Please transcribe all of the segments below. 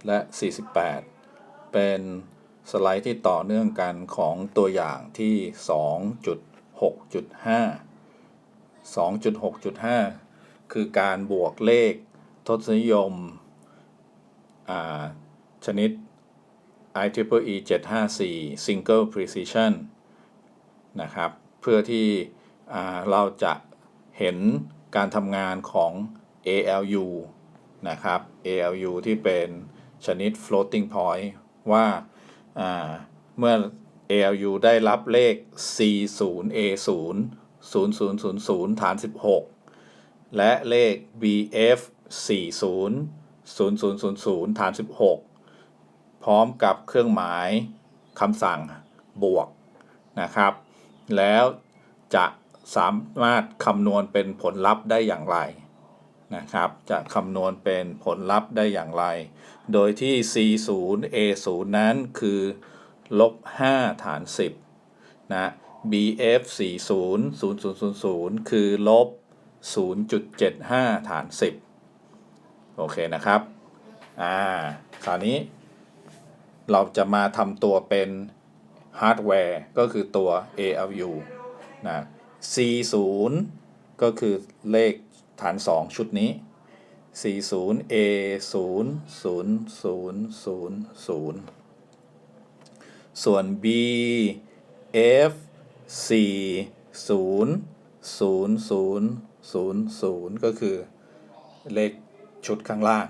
47 และ 48 เป็นสไลด์ที่ต่อเนื่องกันของตัวอย่างที่ 2.6.5 2.6.5 คือการบวกเลขทศนิยม ชนิด IEEE 754 Single Precision นะครับ เพื่อที่เราจะเห็นการทำงานของ ALU นะครับ ALU ที่เป็น ชนิด floating point ว่าาเมื่อ ALU ได้รับเลข C0A0 0000 ฐาน 16 และเลข BF 40 0000 ฐาน 16 พร้อมกับเครื่องหมายคำสั่งบวกนะครับ แล้วจะสามารถคำนวณเป็นผลลัพธ์ได้อย่างไร นะครับ จะคำนวณเป็นผลลัพธ์ได้อย่างไร โดยที่ C0 A0 นั้นคือลบ5ฐาน 10 นะ BF 40 0000 คือลบ 0.75 ฐาน 10 โอเคนะครับ อ่า คราวนี้ เราจะมาทำตัวเป็นฮาร์ดแวร์ ก็คือตัว ALU นะ C0 ก็คือเลข ฐาน 2 ชุดนี้ 40 A0 0 0 0 0 ส่วน B F 4 0 0 0 0 0 ก็คือ เลขชุดข้างล่าง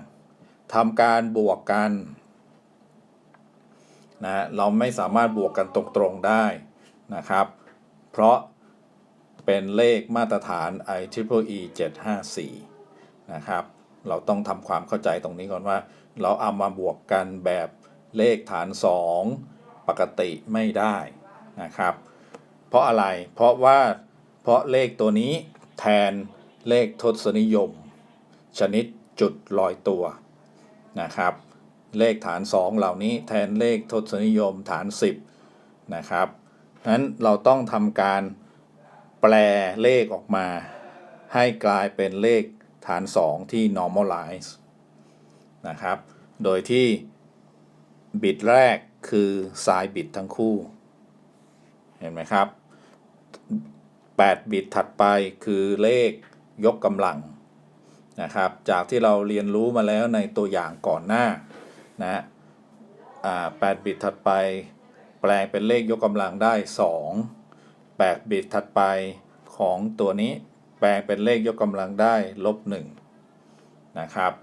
ทำการบวกกันนะเราไม่สามารถบวกกันตรงๆได้นะครับ เพราะ เป็นเลขมาตรฐาน IEEE 754 นะครับ เราต้องทำความเข้าใจตรงนี้ก่อนว่า เราเอามาบวกกันแบบเลขฐาน 2 ปกติไม่ได้นะครับ เพราะอะไร เพราะว่า เพราะเลขตัวนี้แทนเลขทศนิยม ชนิดจุดลอยตัวนะครับ เลขฐาน 2 เหล่านี้แทนเลขทศนิยมฐาน 10 นะครับนั้นเราต้องทำการ แปลเลขออกมา ให้กลายเป็นเลขฐาน 2 ที่ normalize นะครับ โดยที่บิตแรกคือไซน์บิตทั้งคู่ เห็นไหมครับ 8 บิตถัดไปคือเลขยกกำลังนะครับ จากที่เราเรียนรู้มาแล้วในตัวอย่างก่อนหน้านะอ่า8บิตถัดไป แปลงเป็นเลขยกกำลังได้ 2 8บิตถัดไปของตัวนี้แปลงเป็นเลขยกกำลังได้ลบ1นะครับ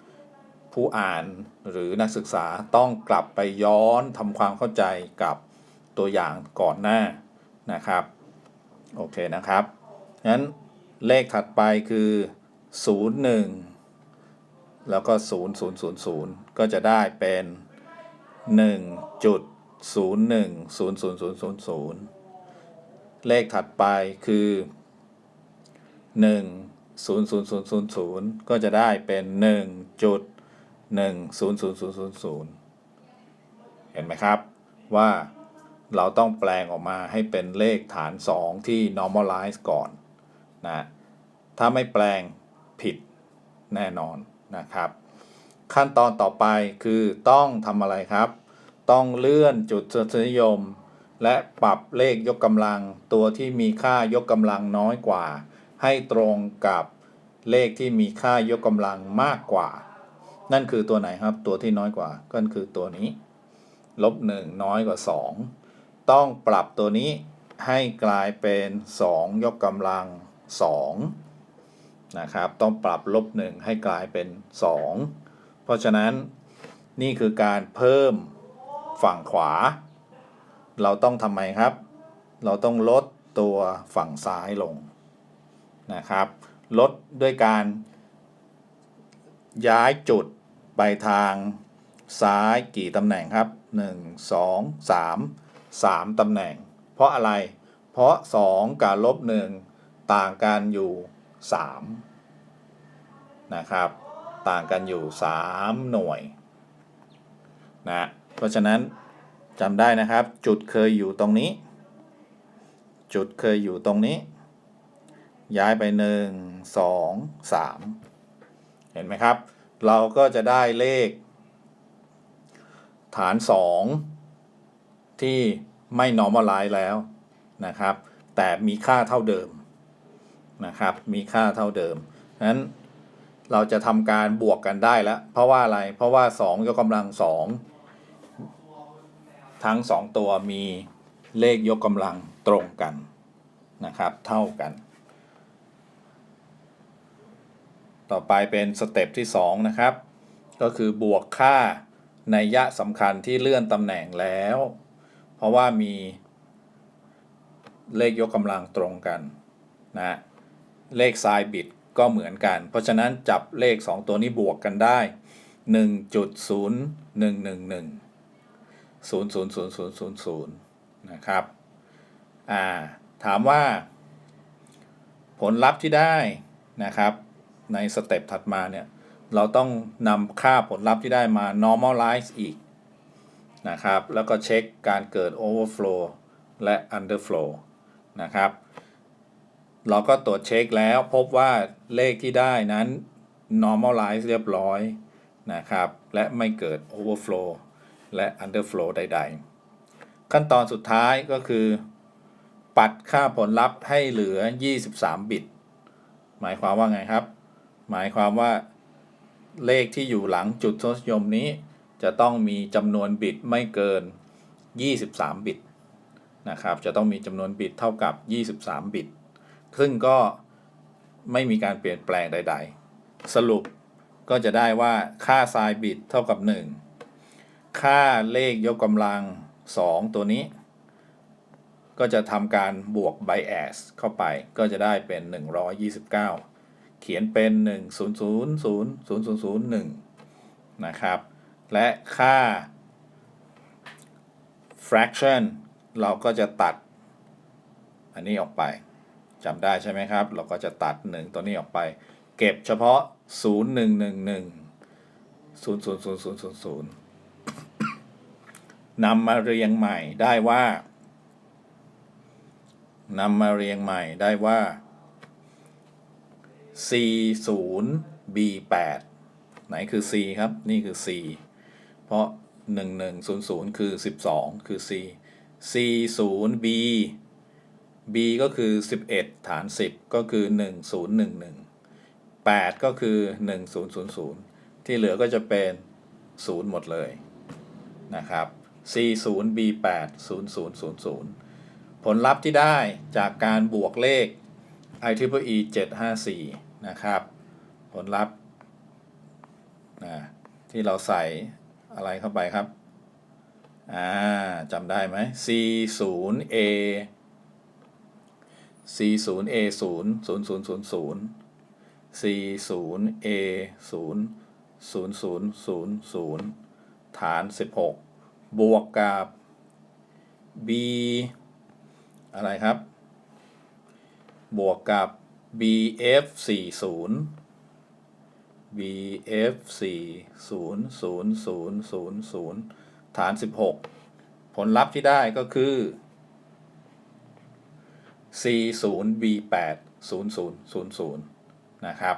ผู้อ่านหรือนักศึกษาต้องกลับไปย้อนทำความเข้าใจกับตัวอย่างก่อนหน้านะครับ โอเคนะครับงั้นเลขถัดไปคือ 0 1 แล้วก็ 0 0 0 0 ก็จะได้เป็น 1 เลขถัดไปคือ 1 0 0 0 0 0 ก็จะได้เป็น 1 จุด 1 0 0 0 0 0 เห็นไหมครับว่าเราต้องแปลงออกมาให้เป็นเลขฐาน 2 ที่ normalize ก่อนนะถ้าไม่แปลงผิดแน่นอนนะครับ ขั้นตอนต่อไปคือต้องทำอะไรครับ ต้องเลื่อนจุดทศนิยม และปรับเลขยกกำลังตัวที่มีค่ายกกำลังน้อยกว่า ให้ตรงกับเลขที่มีค่ายกกำลังมากกว่า นั่นคือตัวไหนครับ ตัวที่น้อยกว่าก็คือตัวนี้ลบหนึ่งน้อยกว่า 2 ต้องปรับตัวนี้ให้กลายเป็น 2 ยกกำลัง2นะครับ ต้องปรับลบ1ให้กลายเป็น 2 เพราะฉะนั้นนี่คือการเพิ่มฝั่งขวา เราต้องทำไมครับ เราต้องลดตัวฝั่งซ้ายลงนะครับ ลดด้วยการย้ายจุดไปทางซ้ายกี่ตำแหน่งครับ 1 2 3 3ตำแหน่ง เพราะอะไร เพราะ 2 กับลบ 1 ต่างกันอยู่ 3 นะครับ ต่างกันอยู่ 3 หน่วยนะเพราะฉะนั้น จำได้นะครับ จุดเคยอยู่ตรงนี้ จุดเคยอยู่ตรงนี้ ย้ายไป 1 2 3 เห็นไหมครับ เราก็จะได้เลข ฐาน 2 ที่ไม่ normalize แล้วนะครับ แต่มีค่าเท่าเดิมนะครับ มีค่าเท่าเดิมนั้นเราจะทำการบวกกันได้แล้ว เพราะว่าอะไร เพราะว่า 2 ยกกำลัง 2 ทั้ง 2 ตัวมีเลขยกกำลังตรงกันนะครับ เท่ากัน ต่อไปเป็นสเต็ปที่ 2 นะครับ ก็คือบวกค่าในยะสำคัญที่เลื่อนตำแหน่งแล้ว เพราะว่ามีเลขยกกำลังตรงกันนะเลขไซน์บิตก็เหมือนกัน เพราะฉะนั้นจับเลข 2 ตัวนี้บวกกันได้ 1.0111 00000นะครับ อ่า ถามว่า ผลลัพธ์ที่ได้นะครับ ในสเต็ปถัดมาเนี่ย เราต้องนำค่าผลลัพธ์ที่ได้มา normalize อีกนะครับ แล้วก็เช็คการเกิด overflow และ underflow นะครับ เราก็ตรวจเช็คแล้วพบว่าเลขที่ได้นั้น normalize เรียบร้อยนะครับ และไม่เกิด overflow และ underflow ใด ๆ ขั้นตอนสุดท้ายก็คือ ปัดค่าผลลัพธ์ให้เหลือ 23 บิต หมายความว่าไงครับ หมายความว่าเลขที่อยู่หลังจุดทศนิยมนี้ จะต้องมีจำนวนบิตไม่เกิน 23 บิตนะครับ จะต้องมีจำนวนบิตเท่ากับ 23 บิต ซึ่งก็ไม่มีการเปลี่ยนแปลงใด ๆ สรุปก็จะได้ว่าค่าไซน์บิตเท่ากับ 1 ค่าเลขยกกำลัง 2 ตัวนี้ ก็จะทำการบวก bias เข้าไปก็จะได้เป็น 129 เขียนเป็น1 0 0 0 0 0 0 1 นะครับ และค่า fraction เราก็จะตัด อันนี้ออกไปจำได้ใช่ไหมครับ เราก็จะตัด 1 ตัวนี้ออกไป เก็บเฉพาะ 0 1 1 1 0 0 0 0 0 0 นำมาเรียงใหม่ได้ว่านำมาเรียงใหม่ได้ว่า C 0 B 8ไหนคือ C ครับ นี่คือ C เพราะ 1 1 0 0 คือ 12 คือ C C 0 B B ก็คือ 11 ฐาน 10 ก็คือ 1011 8 ก็คือ 1000 ที่เหลือก็จะเป็น 0 หมดเลยนะครับ C 0 B 8 0000 ผลลัพธ์ที่ได้จากการบวกเลข IEEE 754 นะครับ ผลลัพธ์นะที่เราใส่อะไรเข้าไปครับ อ่าจำได้ไหม C 0 A C 0 A 0 0 0 0 0 C 0 A 0 0 0 0 0 ฐาน 16 บวกกับ B อะไรครับ บวกกับ BF 40 BF 40 0 0 0 0 ฐาน 16 ผลลัพธ์ที่ได้ก็คือ C 0 B 8 0 0 0 0 นะครับ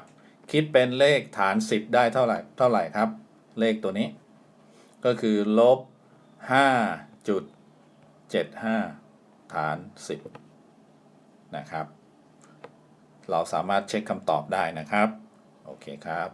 คิดเป็นเลขฐาน 10 ได้เท่าไหร่ เท่าไหร่ครับ เลขตัวนี้ ก็คือลบ 5.75ฐาน10นะครับ เราสามารถเช็คคำตอบได้นะครับ โอเคครับ